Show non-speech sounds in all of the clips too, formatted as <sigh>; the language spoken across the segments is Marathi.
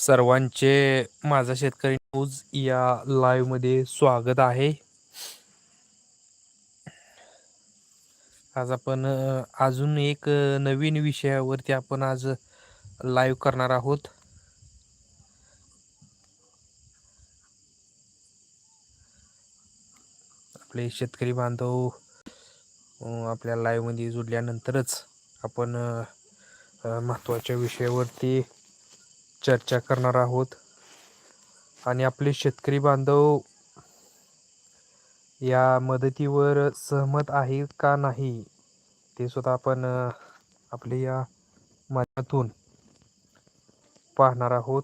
सर्वांचे माझा शेतकरी न्यूज या लाईव्हमध्ये स्वागत आहे. आज आपण अजून एक नवीन विषयावरती आपण आज लाईव्ह करणार आहोत. आपले शेतकरी बांधव आपल्या लाईव्हमध्ये जुडल्यानंतरच आपण महत्त्वाच्या विषयावरती चर्चा करणार आहोत. आणि आपले शेतकरी बांधव या मदतीवर सहमत आहे का नाही ते सुद्धा आपण आपल्या या माध्यमातून पाहणार आहोत.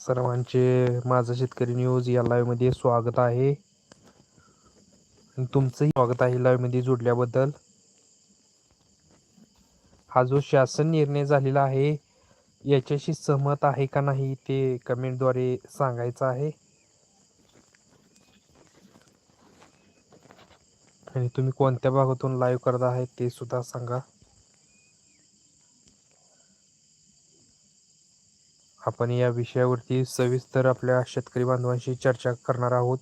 सर्वांचे माझं शेतकरी न्यूज या लाईव्हमध्ये स्वागत आहे. तुमचंही स्वागत आहे लाईव्हमध्ये जोडल्याबद्दल. हा जो शासन निर्णय झालेला आहे याच्याशी सहमत आहे का नाही ते कमेंटद्वारे सांगायचं आहे. आणि तुम्ही कोणत्या भागातून लाईव्ह करत आहे ते सुद्धा सांगा. आपण या विषयावरती सविस्तर आपल्या शेतकरी बांधवांशी चर्चा करणार आहोत.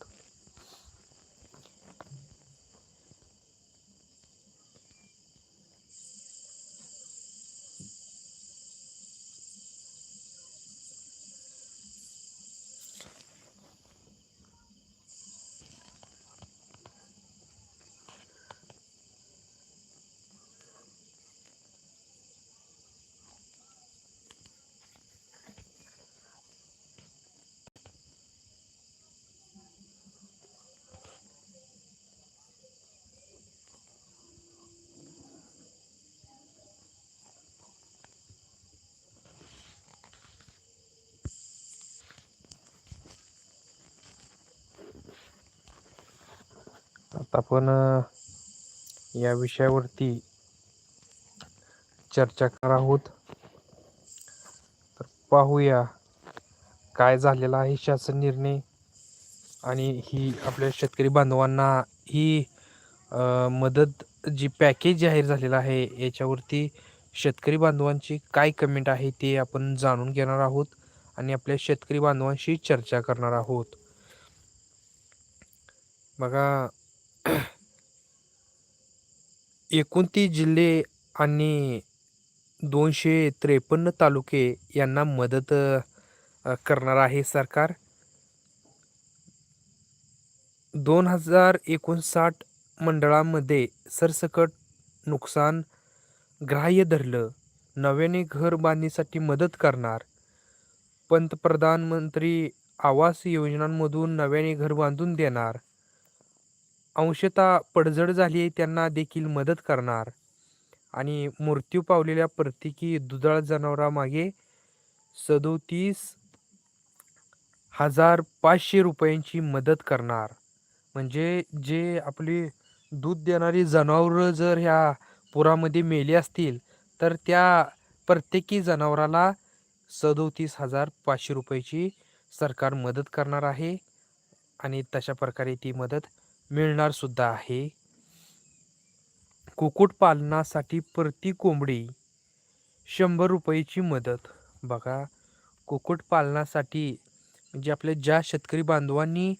आता आपण या विषयावरती चर्चा करणार आहोत. तर पाहूया काय झालेला आहे शासन निर्णय आणि ही आपल्या शेतकरी बांधवांना ही मदत जी पॅकेज जाहीर झालेलं आहे याच्यावरती शेतकरी बांधवांची काय कमेंट आहे ते आपण जाणून घेणार आहोत आणि आपल्या शेतकरी बांधवांशी चर्चा करणार आहोत. बघा <clears throat> एकोणतीस जिल्हे आणि दोनशे त्रेपन्न तालुके यांना मदत करणार आहे सरकार. दोन हजार एकोणसाठ मंडळामध्ये सरसकट नुकसान ग्राह्य धरलं नव्याने घर बांधणीसाठी मदत करणार. पंतप्रधानमंत्री आवास योजनांमधून नव्याने घर बांधून देणार. अंशतः पडझड झाली आहे त्यांना देखील मदत करणार. आणि मृत्यू पावलेल्या प्रत्येकी दुधाळ जनावरामागे सदोतीस हजार पाचशे रुपयांची मदत करणार. म्हणजे जे आपली दूध देणारी जनावरं जर ह्या पुरामध्ये मेली असतील तर त्या प्रत्येकी जनावराला सदोतीस हजार पाचशे रुपयाची सरकार मदत करणार आहे. आणि तशा प्रकारे ती मदत मिळणार सुद्धा आहे. कुक्कुटपालनासाठी प्रति कोंबडी शंभर रुपयाची मदत. बघा कुक्कुटपालनासाठी म्हणजे आपल्या ज्या शेतकरी बांधवांनी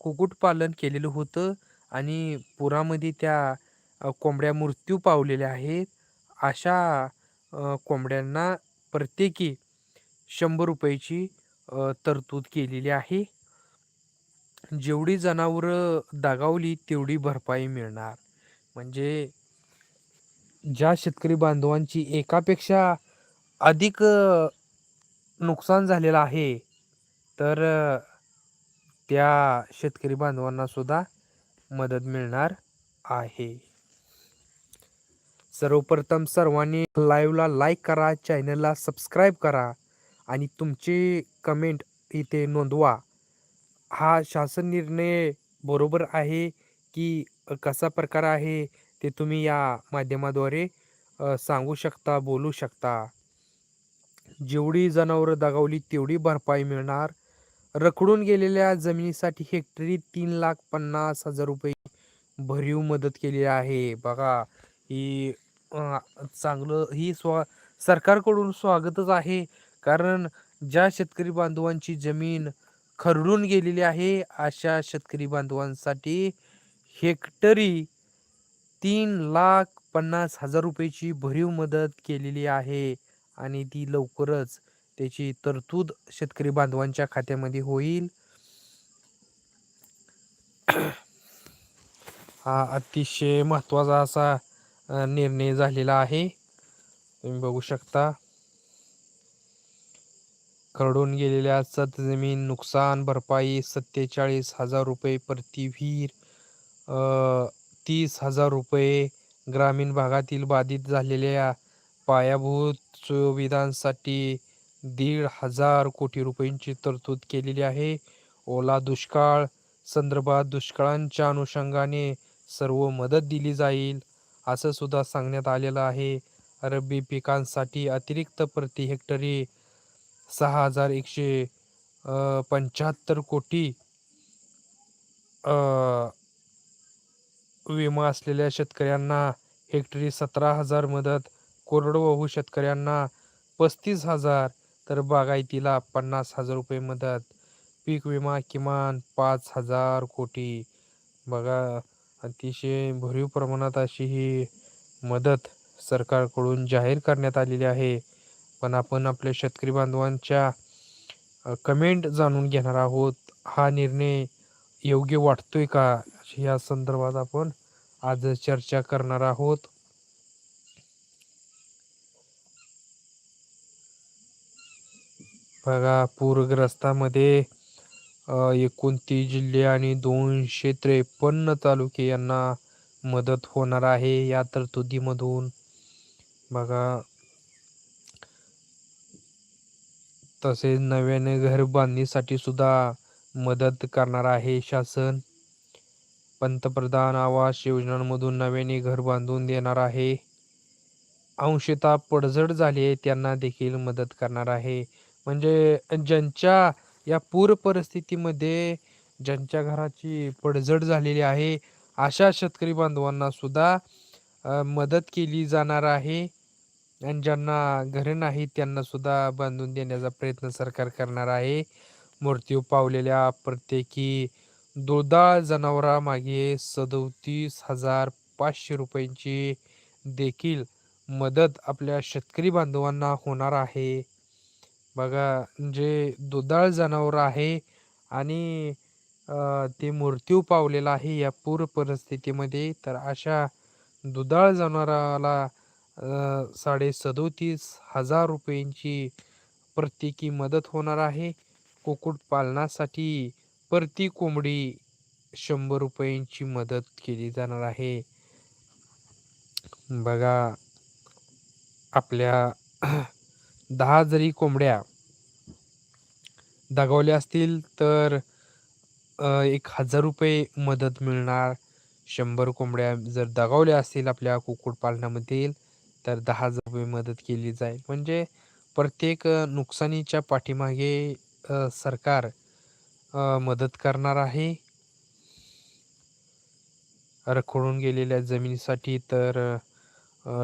कुक्कुटपालन केलेलं होतं आणि पुरामध्ये त्या कोंबड्या मृत्यू पावलेल्या आहेत अशा कोंबड्यांना प्रत्येकी शंभर रुपयाची तरतूद केलेली आहे. जेवढी जनावरं दगावली तेवढी भरपाई मिळणार. म्हणजे ज्या शेतकरी बांधवांची एकापेक्षा अधिक नुकसान झालेलं आहे तर त्या शेतकरी बांधवांना सुद्धा मदत मिळणार आहे. सर्वप्रथम सर्वांनी लाईव्हला लाईक करा चॅनलला सबस्क्राईब करा आणि तुमची कमेंट इथे नोंदवा. हा शासन निर्णय बरोबर आहे की कसा प्रकार आहे ते तुम्ही या माध्यमाद्वारे सांगू शकता बोलू शकता. जेवढी जनावरं दगावली तेवढी भरपाई मिळणार. रखडून गेलेल्या जमिनीसाठी हेक्टरी तीन लाख पन्नास हजार रुपये भरीव मदत केली आहे. बघा ही चांगलं ही स्वा सरकारकडून स्वागतच आहे. कारण ज्या शेतकरी बांधवांची जमीन खरडून गेलेली आहे अशा शेतकरी बांधवांसाठी. हेक्टरी तीन लाख पन्नास हजार रुपयाची भरीव मदत केलेली आहे आणि ती लवकरच त्याची तरतूद शेतकरी बांधवांच्या खात्यामध्ये होईल. हा अतिशय महत्त्वाचा असा निर्णय झालेला आहे. तुम्ही बघू शकता. खरडून गेलेल्या सतजमीन नुकसान भरपाई सत्तेचाळीस हजार रुपये प्रति विहीर तीस हजार रुपये ग्रामीण भागातील बाधित झालेल्या पायाभूत सुविधांसाठी दीड हजार कोटी रुपयांची तरतूद केलेली आहे. ओला दुष्काळ संदर्भात दुष्काळांच्या अनुषंगाने सर्व मदत दिली जाईल असं सुद्धा सांगण्यात आलेलं आहे. रब्बी पिकांसाठी अतिरिक्त प्रति हेक्टरी सहा हजार एकशे पंच्याहत्तर कोटी विमा असलेल्या शेतकऱ्यांना हेक्टरी सतरा हजार मदत कोरडवाहू शेतकऱ्यांना पस्तीस हजार तर बागायतीला पन्नास हजार रुपये मदत. पीक विमा किमान पाच हजार कोटी. बघा अतिशय भरीव प्रमाणात अशी ही मदत सरकारकडून जाहीर करण्यात आलेली आहे. पण आपण आपल्या शेतकरी बांधवांच्या कमेंट जाणून घेणार आहोत. हा निर्णय योग्य वाटतोय का? या संदर्भात आपण आज चर्चा करणार आहोत. बघा पूरग्रस्तामध्ये एकोणतीस जिल्हे आणि दोनशे त्रेपन्न तालुके यांना मदत होणार आहे या तरतुदीमधून. बघा तसेच नव्याने घर बांधणीसाठी सुद्धा मदत करणार आहे शासन. पंतप्रधान आवास योजनांमधून नव्याने घर बांधून देणार आहे. अंशतः पडझड झाली आहे त्यांना देखील मदत करणार आहे. म्हणजे ज्यांच्या या पूर परिस्थितीमध्ये ज्यांच्या घराची पडझड झालेली आहे अशा शेतकरी बांधवांना सुद्धा मदत केली जाणार आहे. आणि ज्यांना घरे नाही त्यांना सुद्धा बांधून देण्याचा प्रयत्न सरकार करणार आहे. मृत्यू पावलेल्या प्रत्येकी दुधाळ जनावरामागे सदोतीस हजार पाचशे रुपयांची देखील मदत आपल्या शेतकरी बांधवांना होणार आहे. बघा जे दुधाळ जनावर आहे आणि ते मृत्यू पावलेला आहे या पूर परिस्थितीमध्ये तर अशा दुधाळ जनावराला साडे सदोतीस हजार रुपयांची प्रत्येकी मदत होणार आहे. कुक्कुटपालनासाठी प्रति कोंबडी शंभर रुपयांची मदत केली जाणार आहे. बघा आपल्या <clears throat> दहा जरी कोंबड्या दगावल्या असतील तर एक हजार रुपये मदत मिळणार. शंभर कोंबड्या जर दगावल्या असतील आपल्या कुक्कुटपालनामधील तर दहा हजार रुपये मदत केली जाईल. म्हणजे प्रत्येक नुकसानीच्या पाठीमागे सरकार मदत करणार आहे. रखडून गेलेल्या जमिनीसाठी तर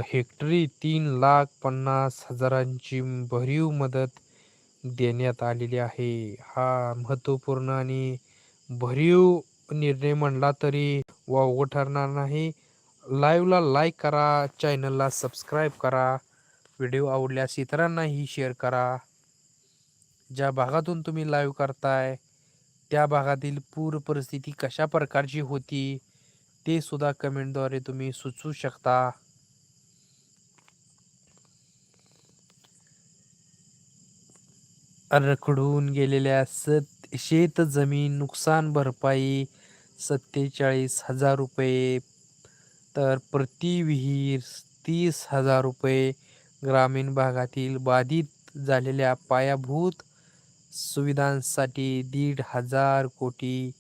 हेक्टरी तीन लाख पन्नास हजारांची भरीव मदत देण्यात आलेली आहे. हा महत्त्वपूर्ण आणि भरीव निर्णय म्हणला तरी वावगं ठरणार नाही. लाईव्हला लाईक करा चॅनलला सबस्क्राईब करा व्हिडिओ आवडल्यास इतरांनाही शेअर करा. ज्या भागातून तुम्ही लाईव्ह करताय त्या भागातील पूर परिस्थिती कशा प्रकारची होती ते सुद्धा कमेंटद्वारे तुम्ही सुचवू शकता. रखडून गेलेल्या सत शेत जमीन नुकसान भरपाई सत्तेचाळीस हजार रुपये तर प्रति विहीर तीस हजार रुपये ग्रामीण भागातील बाधित झालेल्या पायाभूत सुविधांसाठी दीड हजार कोटी.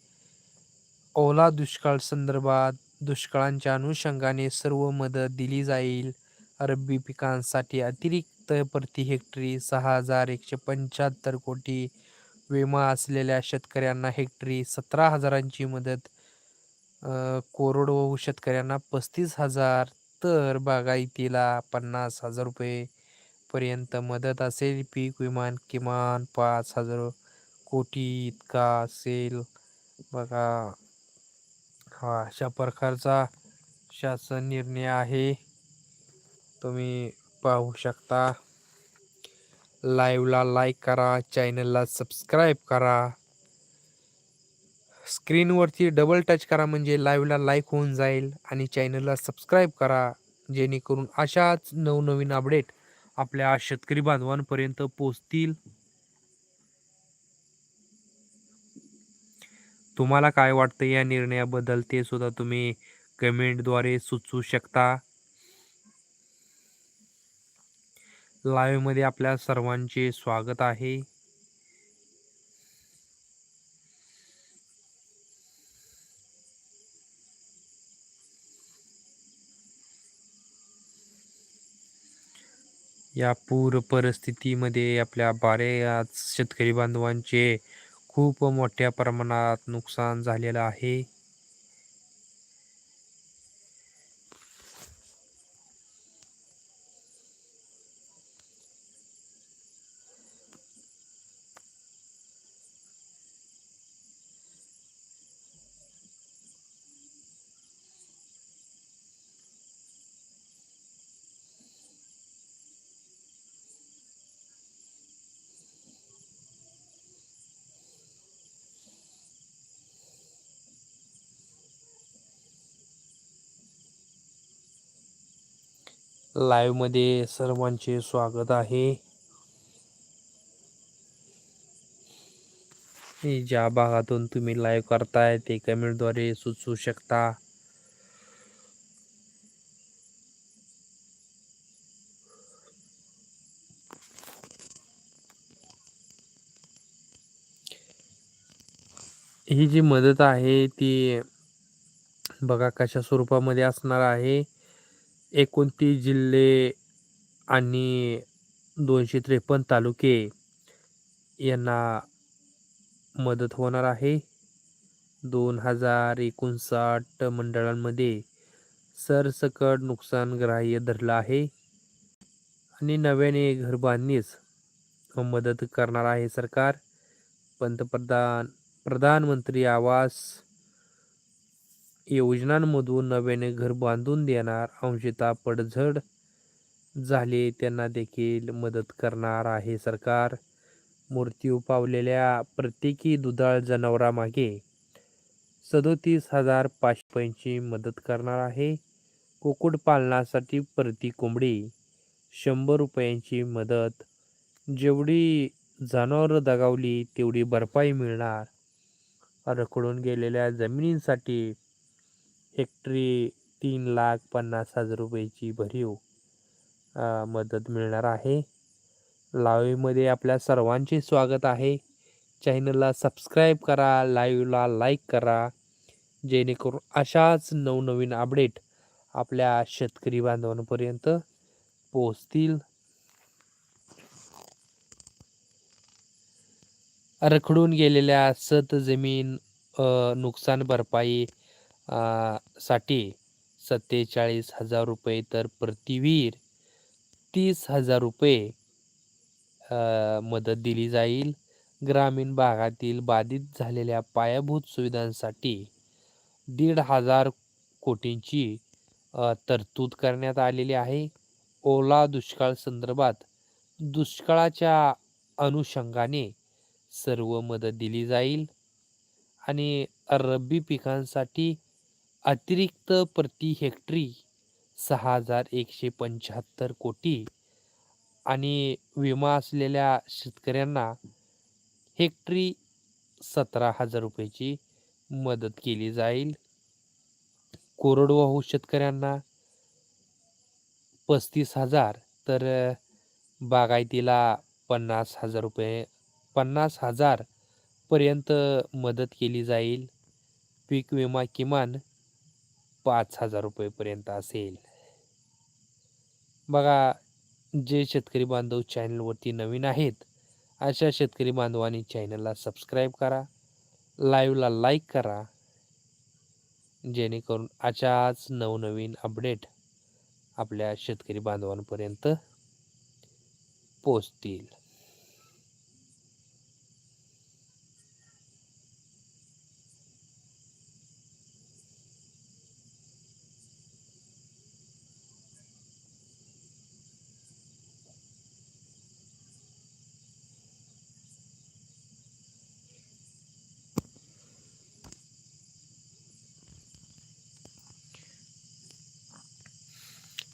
ओला दुष्काळ संदर्भात दुष्काळांच्या अनुषंगाने सर्व मदत दिली जाईल. रब्बी पिकांसाठी अतिरिक्त प्रति हेक्टरी सहा हजार एकशे पंच्याहत्तर कोटी. विमा असलेल्या शेतकऱ्यांना हेक्टरी सतरा हजारांची मदत कोरडवाहू शेतकऱ्यांना पस्तीस हजार तर बागायतीला पन्नास हजार रुपये पर्यंत मदत असेल. पीक विमान किमान पाच हजार कोटी इतका असेल. बघा हा अशा प्रकारचा शासन निर्णय आहे. तुम्ही पाहू शकता. लाईव्हला लाईक करा चॅनलला सबस्क्राईब करा. स्क्रीनवरती डबल टच करा म्हणजे लाईव्हला लाईक होऊन जाईल आणि चॅनलला सबस्क्राईब करा जेणेकरून अशाच नवनवीन अपडेट आपल्या शेतकरी बांधवांपर्यंत पोचतील तुम्हाला काय वाटतं या निर्णयाबद्दल ते सुद्धा तुम्ही कमेंटद्वारे सुचवू शकता. लाईव्हमध्ये आपल्या सर्वांचे स्वागत आहे. या पूर परिस्थितीमध्ये आपल्या बऱ्याच शेतकरी बांधवांचे खूप मोठ्या प्रमाणात नुकसान झालेलं आहे. लाईव्हमध्ये सर्वांचे स्वागत आहे. ज्या भागातून तुम्ही लाईव्ह करताय ते कमेंटद्वारे सुचवू शकता. ही जी मदत आहे ती बघा कशा स्वरूपामध्ये असणार आहे. एकोणतीस जिल्हे आणि दोनशे त्रेपन्न तालुके यांना मदत होणार आहे. दोन हजार एकोणसाठ मंडळांमध्ये सरसकट नुकसान ग्राह्य धरलं आहे आणि नव्याने घरबांधणीच मदत करणार आहे सरकार. पंतप्रधान प्रधानमंत्री आवास योजनांमधून नव्याने घर बांधून देणार अंशतः पडझड झाले त्यांना देखील मदत करणार आहे सरकार. मृत्यू पावलेल्या प्रत्येकी दुधाळ जनावरामागे सदोतीस हजार पाचशे मदत करणार आहे. कुक्कुटपालनासाठी प्रति कोंबडी शंभर रुपयांची मदत. जेवढी जनावरं दगावली तेवढी भरपाई मिळणार. रखडून गेलेल्या जमिनींसाठी हेक्टरी तीन लाख पन्नास हजार रुपयाची भरीव मदत मिळणार आहे. लाईव्हमध्ये आपल्या सर्वांचे स्वागत आहे. चॅनलला सबस्क्राईब करा लाईव्हला लाईक करा. जेणेकरून अशाच नवनवीन अपडेट आपल्या शेतकरी बांधवांपर्यंत पोचतील रखडून गेलेल्या सत जमीन नुकसान भरपाई साठी सत्तेचाळीस हजार रुपये तर प्रतिवीर तीस हजार रुपये मदत दिली जाईल. ग्रामीण भागातील बाधित झालेल्या पायाभूत सुविधांसाठी दीड हजार कोटींची तरतूद करण्यात आलेली आहे. ओला दुष्काळ संदर्भात दुष्काळाच्या अनुषंगाने सर्व मदत दिली जाईल. आणि रब्बी पिकांसाठी अतिरिक्त प्रति हेक्टरी सहा हजार एकशे पंच्याहत्तर कोटी आणि विमा असलेल्या शेतकऱ्यांना हेक्टरी सतरा हजार रुपयाची मदत केली जाईल. कोरडवाहू शेतकऱ्यांना पस्तीस हजार तर बागायतीला पन्नास हजार रुपये पन्नास हजारपर्यंत मदत केली जाईल. पीक विमा किमान पाच हजार रुपयेपर्यंत असेल. बघा जे शेतकरी बांधव चॅनलवरती नवीन आहेत अशा शेतकरी बांधवांनी चॅनलला सबस्क्राईब करा लाईव्हला लाईक करा जेणेकरून अशाच नवनवीन अपडेट आपल्या शेतकरी बांधवांपर्यंत पोचतील.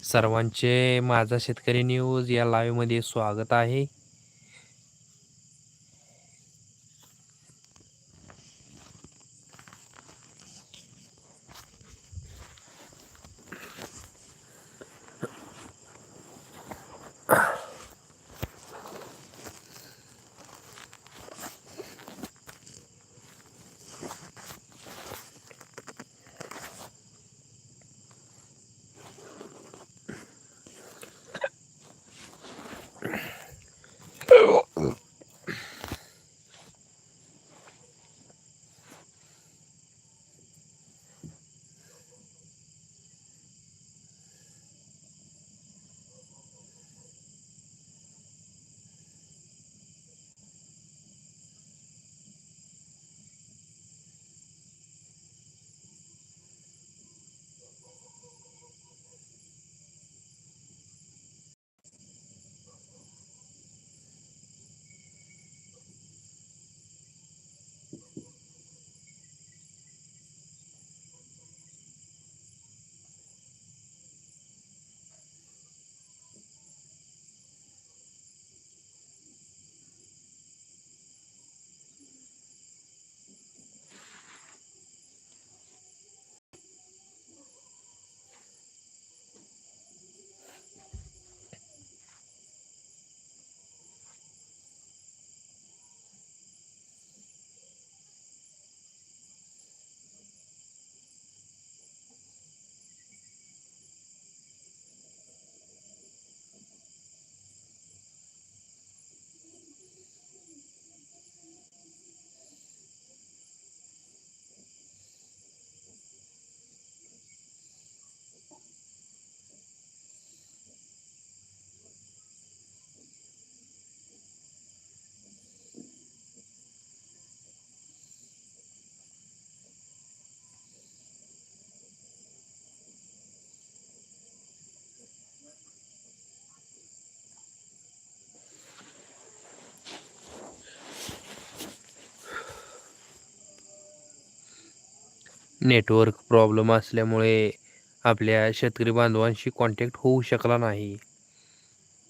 सर्वांचे माझा शेतकरी न्यूज या लाईव्हमध्ये स्वागत आहे. नेटवर्क प्रॉब्लेम असल्यामुळे आपल्या शेतकरी बांधवांशी कॉन्टॅक्ट होऊ शकला नाही.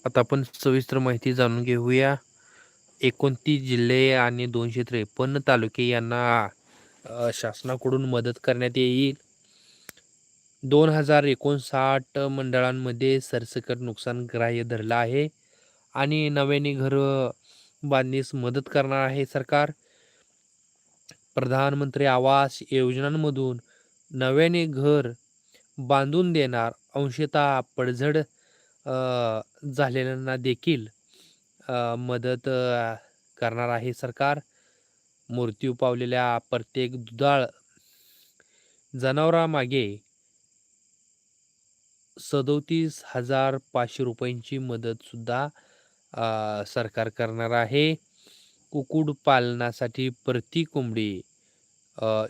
आता आपण सविस्तर माहिती जाणून घेऊया. एकोणतीस जिल्हे आणि दोनशे त्रेपन्न तालुके यांना शासनाकडून मदत करण्यात येईल. दोन हजार एकोणसाठ मंडळांमध्ये सरसकट नुकसान ग्राह्य धरलं आहे. आणि नव्याने घर बांधणीस मदत करणार आहे सरकार. प्रधानमंत्री आवास योजनांमधून नव्याने घर बांधून देणार अंशतः पडझड झालेल्यांना देखील मदत करणार आहे सरकार. मृत्यू पावलेल्या प्रत्येक दुधाळ जनावरामागे सदोतीस हजार पाचशे रुपयांची मदत सुद्धा सरकार करणार आहे. कुकुड पालनासाठी प्रति कोंबडी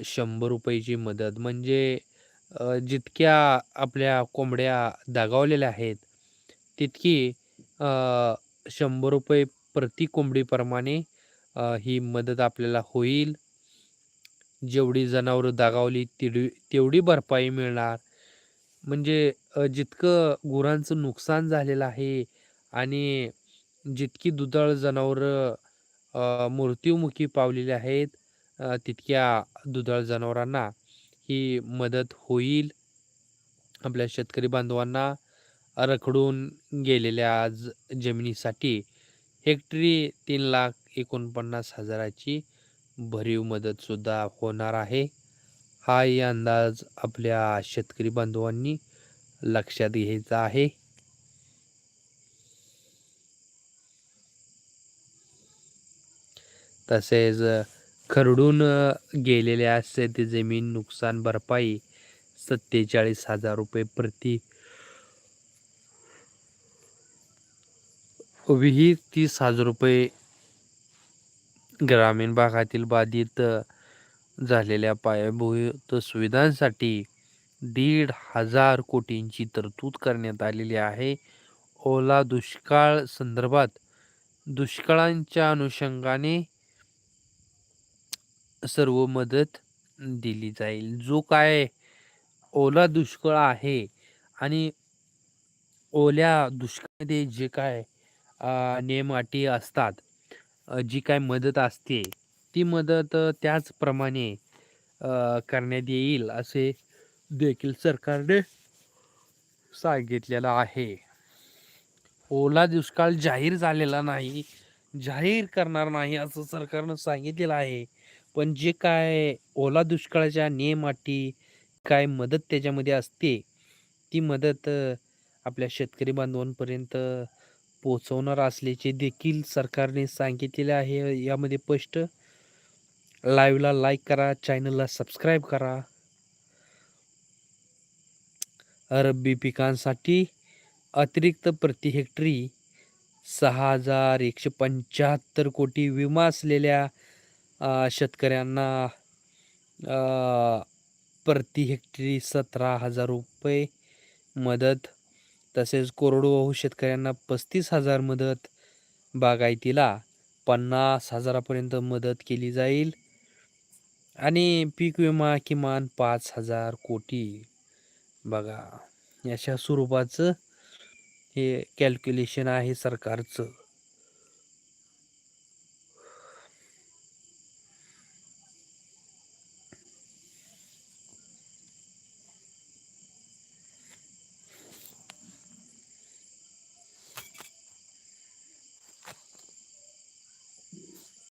शंभर रुपयाची मदत. म्हणजे जितक्या आपल्या कोंबड्या दागावलेल्या आहेत तितकी शंभर रुपये प्रति कोंबडीप्रमाणे ही मदत आपल्याला होईल. जेवढी जनावरं दागावली तेवढी तेवढी भरपाई मिळणार. म्हणजे जितकं गुरांचं नुकसान झालेलं आहे आणि जितकी दुधाळ जनावरं मृत्युमुखी पावलेली आहेत तितक्या दुधाळ जनावरांना ही मदत होईल. आपल्या शेतकरी बांधवांना रखडून गेलेल्या आज जमिनीसाठी हेक्टरी तीन लाख एकोणपन्नास हजाराची भरीव मदतसुद्धा होणार आहे. हा अंदाज आपल्या शेतकरी बांधवांनी लक्षात घ्यायचा आहे. तसेच खरडून गेलेल्या शेती जमीन नुकसान भरपाई सत्तेचाळीस हजार रुपये प्रति विहीर तीस हजार रुपये ग्रामीण भागातील बाधित झालेल्या पायाभूत सुविधांसाठी दीड हजार कोटींची तरतूद करण्यात आलेली आहे. ओला दुष्काळ संदर्भात दुष्काळांच्या अनुषंगाने सर्व मदत दिली जाईल. जो काय ओला दुष्काळ आहे आणि ओल्या दुष्काळामध्ये जे काय अ, असतात जी काय मदत असते ती मदत त्याचप्रमाणे करण्यात येईल असे देखील सरकारने सांगितलेलं आहे. ओला दुष्काळ जाहीर झालेला नाही जाहीर करणार नाही असं सरकारनं सांगितलेलं आहे. पण जे काय ओला दुष्काळाच्या नियम अटी काय मदत त्याच्यामध्ये असते ती मदत आपल्या शेतकरी बांधवांपर्यंत पोहोचवणार असल्याचे देखील सरकारने सांगितलेले आहे. यामध्ये स्पष्ट लाईव्हला लाईक करा चॅनलला सबस्क्राईब करा. रब्बी पिकांसाठी अतिरिक्त प्रति हेक्टरी सहा हजार एकशे पंच्याहत्तर कोटी विमा असलेल्या शेतकऱ्यांना प्रति हेक्टरी सतरा हजार रुपये मदत तसेच कोरडवाहू शेतकऱ्यांना पस्तीस हजार मदत बागायतीला पन्नास हजारापर्यंत मदत केली जाईल. आणि पीक विमा किमान पाच हजार कोटी. बघा अशा स्वरूपाचं हे कॅल्क्युलेशन आहे सरकारचं.